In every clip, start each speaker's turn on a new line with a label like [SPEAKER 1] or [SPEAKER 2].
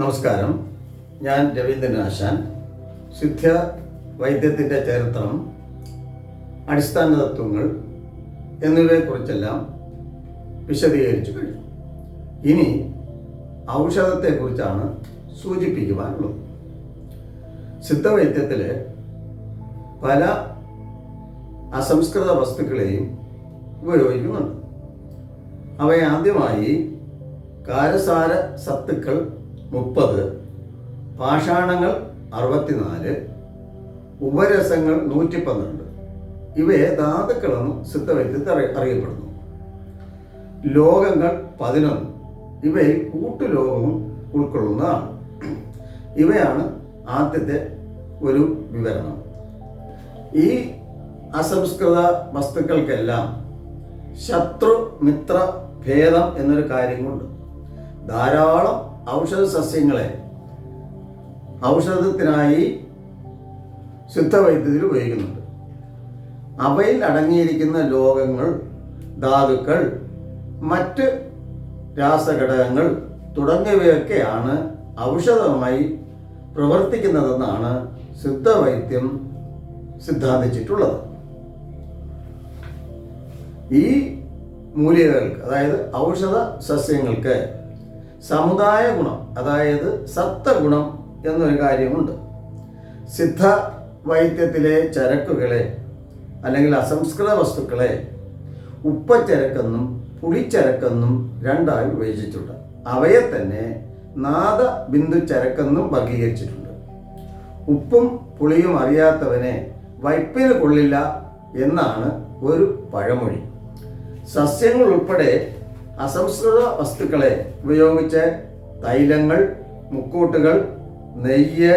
[SPEAKER 1] നമസ്കാരം. ഞാൻ രവീന്ദ്രൻ ആശാൻ. സിദ്ധ വൈദ്യത്തിന്റെ ചരിത്രം അടിസ്ഥാന തത്വങ്ങൾ എന്നിവയെക്കുറിച്ചെല്ലാം വിശദീകരിച്ചു കഴിഞ്ഞു. ഇനി ഔഷധത്തെക്കുറിച്ചാണ് സൂചിപ്പിക്കുവാനുള്ളത്. സിദ്ധവൈദ്യത്തിൽ പല അസംസ്കൃത വസ്തുക്കളെയും ഉപയോഗിക്കുന്നുണ്ട്. അവയെ ആദ്യമായി കാരസാര സത്തുക്കൾ മുപ്പത്. പാഷാണങ്ങൾ അറുപത്തിനാല്. ഉപരസങ്ങൾ നൂറ്റി പന്ത്രണ്ട് ഇവയെ ധാതുക്കളെന്നും സിദ്ധവൈദ്യത്തിൽ അറി അറിയപ്പെടുന്നു. ലോകങ്ങൾ പതിനൊന്ന്. ഇവയിൽ കൂട്ടുലോകവും ഉൾക്കൊള്ളുന്നതാണ്. ഇവയാണ് ആദ്യത്തെ ഒരു വിവരണം. ഈ അസംസ്കൃത വസ്തുക്കൾക്കെല്ലാം ശത്രു മിത്ര ഭേദം എന്നൊരു കാര്യമുണ്ട് ധാരാളം ഔഷധ സസ്യങ്ങളെ ഔഷധത്തിനായി ശുദ്ധവൈദ്യുതിയിൽ ഉപയോഗിക്കുന്നുണ്ട്. അവയിൽ അടങ്ങിയിരിക്കുന്ന ലോകങ്ങൾ ധാതുക്കൾ മറ്റ് രാസഘടകങ്ങൾ തുടങ്ങിയവയൊക്കെയാണ് ഔഷധമായി പ്രവർത്തിക്കുന്നതെന്നാണ് സിദ്ധവൈദ്യം സിദ്ധാന്തിച്ചിട്ടുള്ളത്. ഈ മൂലികകൾക്ക് അതായത് ഔഷധ സസ്യങ്ങൾക്ക് സമുദായ ഗുണം അതായത് സത്വഗുണം എന്നൊരു കാര്യമുണ്ട്. സിദ്ധ വൈദ്യത്തിലെ ചരക്കുകളെ അല്ലെങ്കിൽ അസംസ്കൃത വസ്തുക്കളെ ഉപ്പച്ചരക്കെന്നും പുളിച്ചരക്കെന്നും രണ്ടായി വിഭജിച്ചിട്ടുണ്ട്. അവയെ തന്നെ നാദ ബിന്ദു ചരക്കെന്നും വർഗീകരിച്ചിട്ടുണ്ട് ഉപ്പും പുളിയും അറിയാത്തവനെ വൈപ്പിന് കൊള്ളില്ല എന്നാണ് ഒരു പഴമൊഴി. സസ്യങ്ങൾ ഉൾപ്പെടെ അസംസ്കൃത വസ്തുക്കളെ ഉപയോഗിച്ച് തൈലങ്ങൾ മുക്കൂട്ടുകൾ നെയ്യ്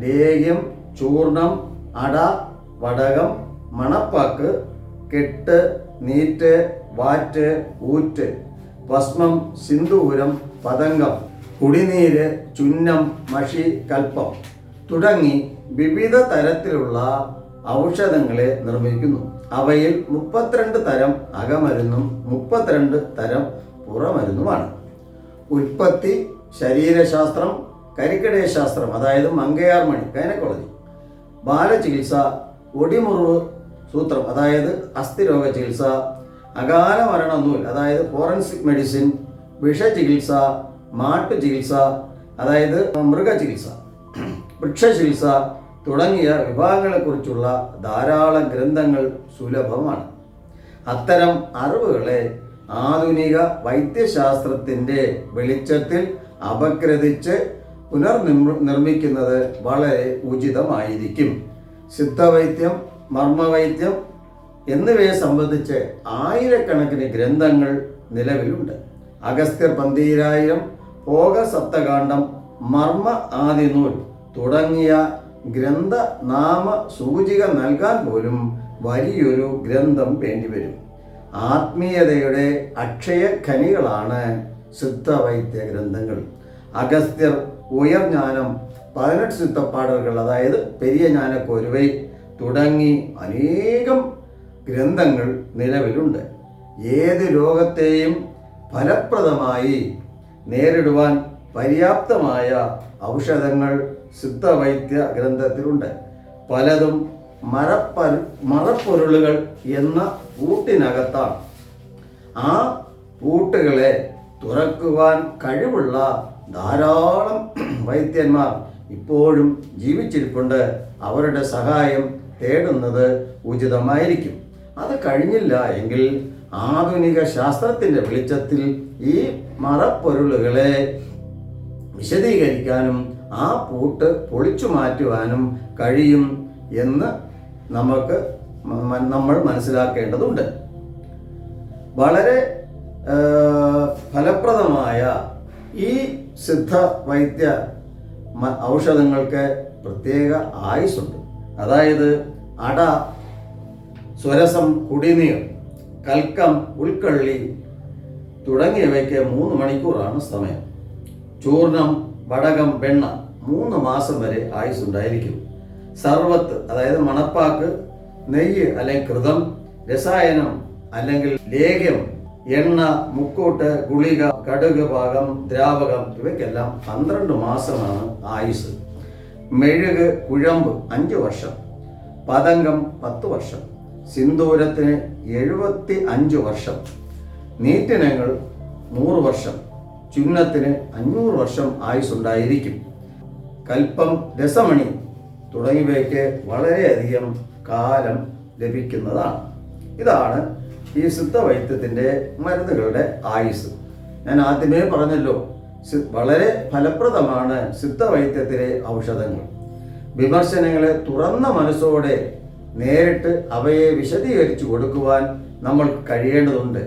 [SPEAKER 1] ലേഹ്യം ചൂർണം അട വടകം മണപ്പാക്ക് കെട്ട് നീറ്റ് വാറ്റ് ഊറ്റ് ഭസ്മം സിന്ദൂരം പതംഗം കുടിനീര് ചുന്നം മഷി കൽപ്പം തുടങ്ങി വിവിധ തരത്തിലുള്ള ഔഷധങ്ങളെ നിർമ്മിക്കുന്നു. അവയിൽ മുപ്പത്തിരണ്ട് തരം അകമരുന്നും മുപ്പത്തിരണ്ട് തരം പുറമരുന്നുമാണ്. ഉൽപ്പത്തി ശരീരശാസ്ത്രം കരിക്കടയശാസ്ത്രം അതായത് മങ്കയാർമണി ഗൈനക്കോളജി. ബാലചികിത്സ ഒടിമുറിവ് സൂത്രം അതായത് അസ്ഥിരോഗ ചികിത്സ അകാല മരണ നൂൽ അതായത് ഫോറൻസിക് മെഡിസിൻ വിഷചികിത്സ മാട്ടു ചികിത്സ അതായത് മൃഗചികിത്സ വൃക്ഷചികിത്സ തുടങ്ങിയ വിഭാഗങ്ങളെക്കുറിച്ചുള്ള ധാരാളം ഗ്രന്ഥങ്ങൾ സുലഭമാണ്. അത്തരം അറിവുകളെ ആധുനിക വൈദ്യശാസ്ത്രത്തിന്റെ വെളിച്ചത്തിൽ അപഗ്രഥിച്ച് പുനർനിർമ്മ നിർമ്മിക്കുന്നത് വളരെ ഉചിതമായിരിക്കും. സിദ്ധവൈദ്യം മർമ്മവൈദ്യം എന്നിവയെ സംബന്ധിച്ച് ആയിരക്കണക്കിന് ഗ്രന്ഥങ്ങൾ നിലവിലുണ്ട്. അഗസ്ത്യർ പന്തീരായിരം ഭോഗ സപ്തകാന്ഡം മർമ്മ ആദിനൂൽ തുടങ്ങിയ ഗ്രന്ഥ നാമ സൂചിക നൽകാൻ പോലും വലിയൊരു ഗ്രന്ഥം വേണ്ടിവരും. ആത്മീയതയുടെ അക്ഷയ ഖനികളാണ് സിദ്ധവൈദ്യ ഗ്രന്ഥങ്ങൾ അഗസ്ത്യർ ഉയർജ്ഞാനം പതിനെട്ട് സിദ്ധപ്പാടലുകൾ അതായത് പെരിയ ജ്ഞാനക്കൊരുവൈ തുടങ്ങി അനേകം ഗ്രന്ഥങ്ങൾ നിലവിലുണ്ട്. ഏത് രോഗത്തെയും ഫലപ്രദമായി നേരിടുവാൻ പര്യാപ്തമായ ഔഷധങ്ങൾ സിദ്ധവൈദ്യ ഗ്രന്ഥത്തിലുണ്ട് പലതും മരപ്പ മറപ്പൊരുളുകൾ എന്ന പൂട്ടിനകത്താണ്. ആ പൂട്ടുകളെ തുറക്കുവാൻ കഴിവുള്ള ധാരാളം വൈദ്യന്മാർ ഇപ്പോഴും ജീവിച്ചിരിപ്പുണ്ട്. അവരുടെ സഹായം തേടുന്നത് ഉചിതമായിരിക്കും. അത് കഴിഞ്ഞില്ല എങ്കിൽ ആധുനിക ശാസ്ത്രത്തിന്റെ വെളിച്ചത്തിൽ ഈ മറപ്പൊരുളുകളെ വിശദീകരിക്കാനും ആ പൂട്ട് പൊളിച്ചു മാറ്റുവാനും കഴിയും എന്ന് നമുക്ക് നമ്മൾ മനസ്സിലാക്കേണ്ടതുണ്ട്. വളരെ ഫലപ്രദമായ ഈ സിദ്ധ വൈദ്യ ഔഷധങ്ങൾക്ക് പ്രത്യേക ആയുസുണ്ട് അതായത് അട സ്വരസം കുടിനീർ കൽക്കം ഉൾക്കള്ളി തുടങ്ങിയവയ്ക്ക് മൂന്ന് മണിക്കൂറാണ് സമയം. ചൂർണം വടകം വെണ്ണ മൂന്ന് മാസം വരെ ആയുസ് ഉണ്ടായിരിക്കും സർവത്ത് അതായത് മണപ്പാക്ക് നെയ്യ് അല്ലെങ്കിൽ കൃതം രസായനം അല്ലെങ്കിൽ ലേഖ്യം എണ്ണ മുക്കൂട്ട് ഗുളിക കടുക് ഭാഗം ദ്രാവകം ഇവയ്ക്കെല്ലാം പന്ത്രണ്ട് മാസമാണ് ആയുസ്. മെഴുക് കുഴമ്പ് അഞ്ച് വർഷം. പതങ്കം പത്ത് വർഷം. സിന്ദൂരത്തിന് എഴുപത്തി അഞ്ച് വർഷം. നീറ്റിനങ്ങൾ നൂറ് വർഷം. ചുന്നത്തിന് അഞ്ഞൂറ് വർഷം ആയുസ് ഉണ്ടായിരിക്കും കൽപ്പം രസമണി തുടങ്ങിയവയ്ക്ക് വളരെയധികം കാലം ലഭിക്കുന്നതാണ്. ഇതാണ് ഈ സിദ്ധവൈദ്യത്തിന്റെ മരുന്നുകളുടെ ആയുസ് ഞാൻ ആദ്യമേ പറഞ്ഞല്ലോ വളരെ ഫലപ്രദമാണ് സിദ്ധവൈദ്യത്തിലെ ഔഷധങ്ങൾ. വിമർശനങ്ങളെ തുറന്ന മനസ്സോടെ നേരിട്ട് അവയെ വിശദീകരിച്ചു കൊടുക്കുവാൻ നമ്മൾ കഴിയേണ്ടതുണ്ട്.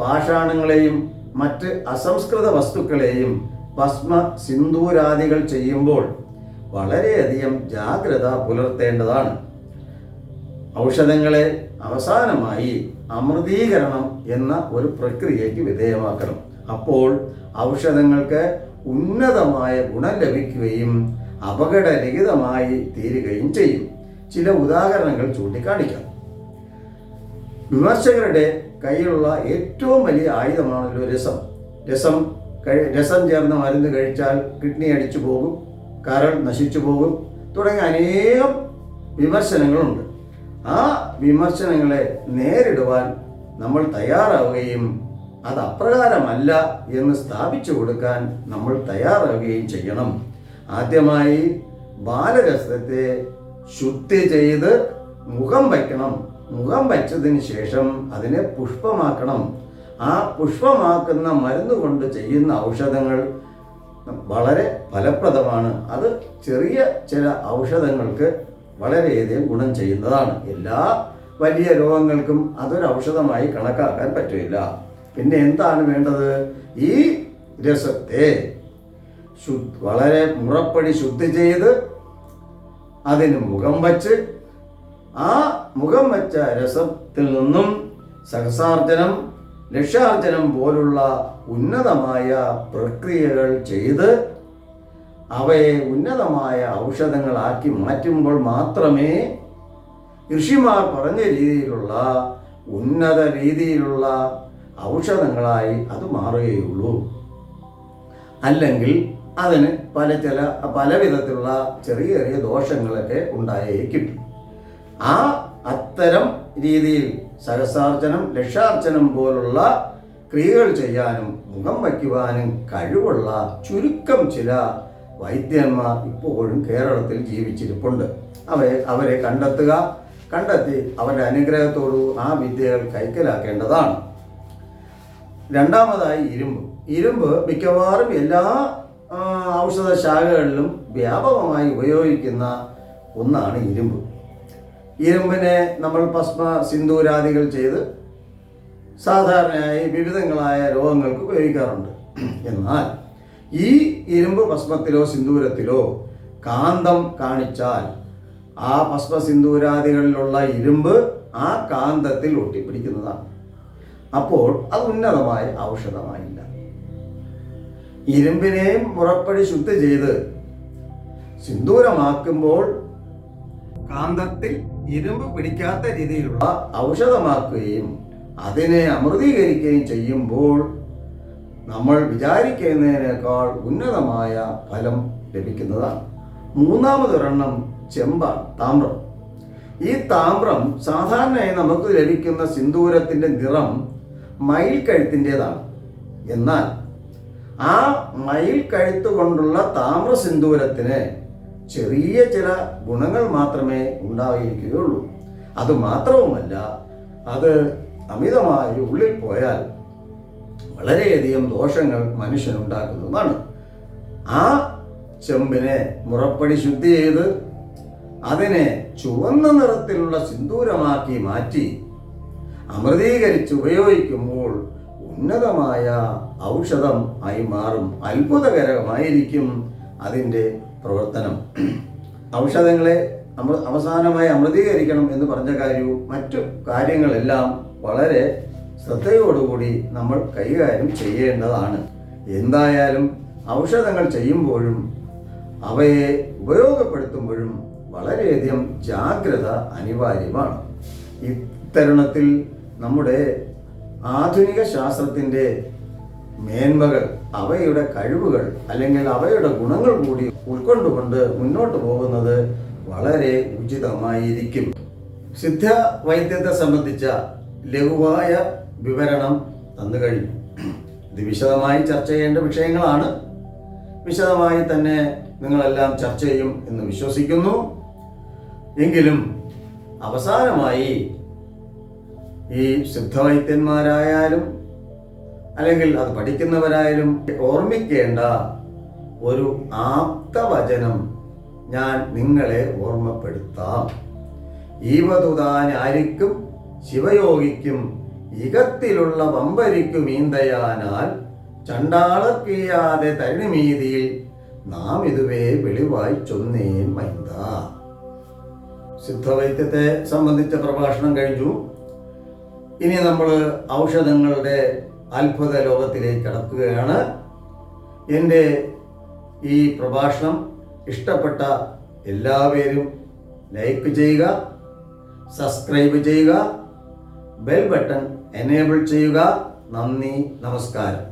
[SPEAKER 1] പാഷാണങ്ങളെയും മറ്റ് അസംസ്കൃത വസ്തുക്കളെയും ഭസ്മ സിന്ദൂരാദികൾ ചെയ്യുമ്പോൾ വളരെയധികം ജാഗ്രത പുലർത്തേണ്ടതാണ്. ഔഷധങ്ങളെ അവസാനമായി അമൃതീകരണം എന്ന ഒരു പ്രക്രിയയ്ക്ക് വിധേയമാക്കണം. അപ്പോൾ ഔഷധങ്ങൾക്ക് ഉന്നതമായ ഗുണം ലഭിക്കുകയും അപകടരഹിതമായി തീരുകയും ചെയ്യും. ചില ഉദാഹരണങ്ങൾ ചൂണ്ടിക്കാണിക്കാം. വിമർശകരുടെ കയ്യിലുള്ള ഏറ്റവും വലിയ ആയുധമാണല്ലോ രസം. രസം രസം ചേർന്ന മരുന്ന് കഴിച്ചാൽ കിഡ്നി അടിച്ചു പോകും. കരൾ നശിച്ചു പോകും. തുടങ്ങിയ അനേകം വിമർശനങ്ങളുണ്ട്. ആ വിമർശനങ്ങളെ നേരിടുവാൻ നമ്മൾ തയ്യാറാവുകയും അത് അപ്രകാരമല്ല എന്ന് സ്ഥാപിച്ചു കൊടുക്കാൻ നമ്മൾ തയ്യാറാവുകയും ചെയ്യണം. ആദ്യമായി ബാലരസത്തെ ശുദ്ധി ചെയ്ത് മുഖം വയ്ക്കണം. മുഖം വച്ചതിന് ശേഷം അതിനെ പുഷ്പമാക്കണം. ആ പുഷ്പമാക്കുന്ന മരുന്ന് കൊണ്ട് ചെയ്യുന്ന ഔഷധങ്ങൾ വളരെ ഫലപ്രദമാണ്. അത് ചെറിയ ചില ഔഷധങ്ങൾക്ക് വളരെയധികം ഗുണം ചെയ്യുന്നതാണ്. എല്ലാ വലിയ രോഗങ്ങൾക്കും അതൊരു ഔഷധമായി കണക്കാക്കാൻ പറ്റില്ല. പിന്നെ എന്താണ് വേണ്ടത്? ഈ രസത്തെ വളരെ മുറപ്പടി ശുദ്ധി ചെയ്ത് അതിന് മുഖം വച്ച് ആ മുഖം വച്ച രസത്തിൽ നിന്നും സഹസാർജനം ലക്ഷാർജനം പോലുള്ള ഉന്നതമായ പ്രക്രിയകൾ ചെയ്ത് അവയെ ഉന്നതമായ ഔഷധങ്ങളാക്കി മാറ്റുമ്പോൾ മാത്രമേ ഋഷിമാർ പറഞ്ഞ രീതിയിലുള്ള ഉന്നത രീതിയിലുള്ള ഔഷധങ്ങളായി അത് മാറുകയുള്ളൂ. അല്ലെങ്കിൽ അതിന് പല ചില പല വിധത്തിലുള്ള ചെറിയ ചെറിയ ദോഷങ്ങളൊക്കെ ഉണ്ടായേക്കും. ആ അത്തരം രീതിയിൽ സഹസാർജനം ലക്ഷാർച്ചനം പോലുള്ള ക്രിയകൾ ചെയ്യാനും മുഖം വയ്ക്കുവാനും കഴിവുള്ള ചുരുക്കം ചില വൈദ്യന്മാർ ഇപ്പോഴും കേരളത്തിൽ ജീവിച്ചിരിപ്പുണ്ട്. അവയെ അവരെ കണ്ടെത്തുക കണ്ടെത്തി അവരുടെ അനുഗ്രഹത്തോടു ആ വിദ്യകൾ കൈക്കലാക്കേണ്ടതാണ്. രണ്ടാമതായി ഇരുമ്പ്. ഇരുമ്പ് മിക്കവാറും എല്ലാ ഔഷധശാഖകളിലും ഔഷധ ശാഖകളിലും വ്യാപകമായി ഉപയോഗിക്കുന്ന ഒന്നാണ് ഇരുമ്പ്. ഇരുമ്പിനെ നമ്മൾ ഭസ്മ സിന്ദൂരാദികൾ ചെയ്ത് സാധാരണയായി വിവിധങ്ങളായ രോഗങ്ങൾക്ക് ഉപയോഗിക്കാറുണ്ട്. എന്നാൽ ഈ ഇരുമ്പ് ഭസ്മത്തിലോ സിന്ദൂരത്തിലോ കാന്തം കാണിച്ചാൽ ആ ഭസ്മ സിന്ദൂരാദികളിലുള്ള ഇരുമ്പ് ആ കാന്തത്തിൽ ഒട്ടിപ്പിടിക്കുന്നതാണ്. അപ്പോൾ അത് ഉന്നതമായ ഔഷധമായില്ല. ഇരുമ്പിനെയും മുറപ്പടി ശുദ്ധി ചെയ്ത് സിന്ദൂരമാക്കുമ്പോൾ കാന്തത്തിൽ ഇരുമ്പ് പിടിക്കാത്ത രീതിയിലുള്ള ഔഷധമാക്കുകയും അതിനെ അമൃതീകരിക്കുകയും ചെയ്യുമ്പോൾ നമ്മൾ വിചാരിക്കുന്നതിനേക്കാൾ ഉന്നതമായ ഫലം ലഭിക്കുന്നതാണ്. മൂന്നാമതൊരെണ്ണം ചെമ്പാണ് താമ്രം. ഈ താമ്രം സാധാരണയായി നമുക്ക് ലഭിക്കുന്ന സിന്ദൂരത്തിന്റെ നിറം മയിൽ കഴുത്തിന്റെതാണ്. എന്നാൽ ആ മയിൽ കഴുത്ത് കൊണ്ടുള്ള താമ്ര സിന്ദൂരത്തിന് ചെറിയ ചില ഗുണങ്ങൾ മാത്രമേ ഉണ്ടായിരിക്കുകയുള്ളൂ. അത് മാത്രവുമല്ല അത് അമിതമായി ഉള്ളിൽ പോയാൽ വളരെയധികം ദോഷങ്ങൾ മനുഷ്യനുണ്ടാക്കുന്നതുമാണ്. ആ ചെമ്പിനെ മുറപ്പടി ശുദ്ധി ചെയ്ത് അതിനെ ചുവന്ന നിറത്തിലുള്ള സിന്ദൂരമാക്കി മാറ്റി അമൃതീകരിച്ച് ഉപയോഗിക്കുമ്പോൾ ഉന്നതമായ ഔഷധം ആയി മാറും. അത്ഭുതകരമായിരിക്കും അതിന്റെ പ്രവർത്തനം. ഔഷധങ്ങളെ നമ്മൾ അവസാനമായി അമൃതീകരിക്കണം എന്ന് പറഞ്ഞ കാര്യവും മറ്റു കാര്യങ്ങളെല്ലാം വളരെ ശ്രദ്ധയോടുകൂടി നമ്മൾ കൈകാര്യം ചെയ്യേണ്ടതാണ്. എന്തായാലും ഔഷധങ്ങൾ ചെയ്യുമ്പോഴും അവയെ ഉപയോഗപ്പെടുത്തുമ്പോഴും വളരെയധികം ജാഗ്രത അനിവാര്യമാണ്. ഇത്തരുണത്തിൽ നമ്മുടെ ആധുനിക ശാസ്ത്രത്തിന്റെ മേന്മകൾ അവയുടെ കഴിവുകൾ അല്ലെങ്കിൽ അവയുടെ ഗുണങ്ങൾ കൂടി ഉൾക്കൊണ്ടുകൊണ്ട് മുന്നോട്ട് പോകുന്നത് വളരെ ഉചിതമായിരിക്കും. സിദ്ധ വൈദ്യത്തെ സംബന്ധിച്ച ലഘുവായ വിവരണം തന്നു കഴിഞ്ഞു. ഇത് വിശദമായി ചർച്ച ചെയ്യേണ്ട വിഷയങ്ങളാണ്. വിശദമായി തന്നെ നിങ്ങളെല്ലാം ചർച്ച ചെയ്യും എന്ന് വിശ്വസിക്കുന്നു. എങ്കിലും അവസാനമായി ഈ സിദ്ധവൈദ്യന്മാരായാലും അല്ലെങ്കിൽ അത് പഠിക്കുന്നവരായാലും ഓർമ്മിക്കേണ്ട ഒരു ആപ്തവചനം ഞാൻ നിങ്ങളെ ഓർമ്മപ്പെടുത്താം. ഈവതുതാനാരിക്കും ശിവയോഗിക്കും ഇകത്തിലുള്ള വമ്പരിക്കും മീന്തയാനാൽ ചണ്ടാളക്കീയാതെ തരുണിമീതിയിൽ നാം ഇതുവേ വെളിവായി ചൊന്നേൻ മൈന്ത. സിദ്ധവൈദ്യത്തെ സംബന്ധിച്ച പ്രഭാഷണം കഴിഞ്ഞു. ഇനി നമ്മൾ ഔഷധങ്ങളുടെ അത്ഭുത ലോകത്തിലേക്ക് കടക്കുകയാണ്. എന്റെ ഈ പ്രഭാഷണം ഇഷ്ടപ്പെട്ട എല്ലാവരും ലൈക്ക് ചെയ്യുക സബ്സ്ക്രൈബ് ചെയ്യുക ബെൽ ബട്ടൺ എനേബിൾ ചെയ്യുക. നന്ദി നമസ്കാരം.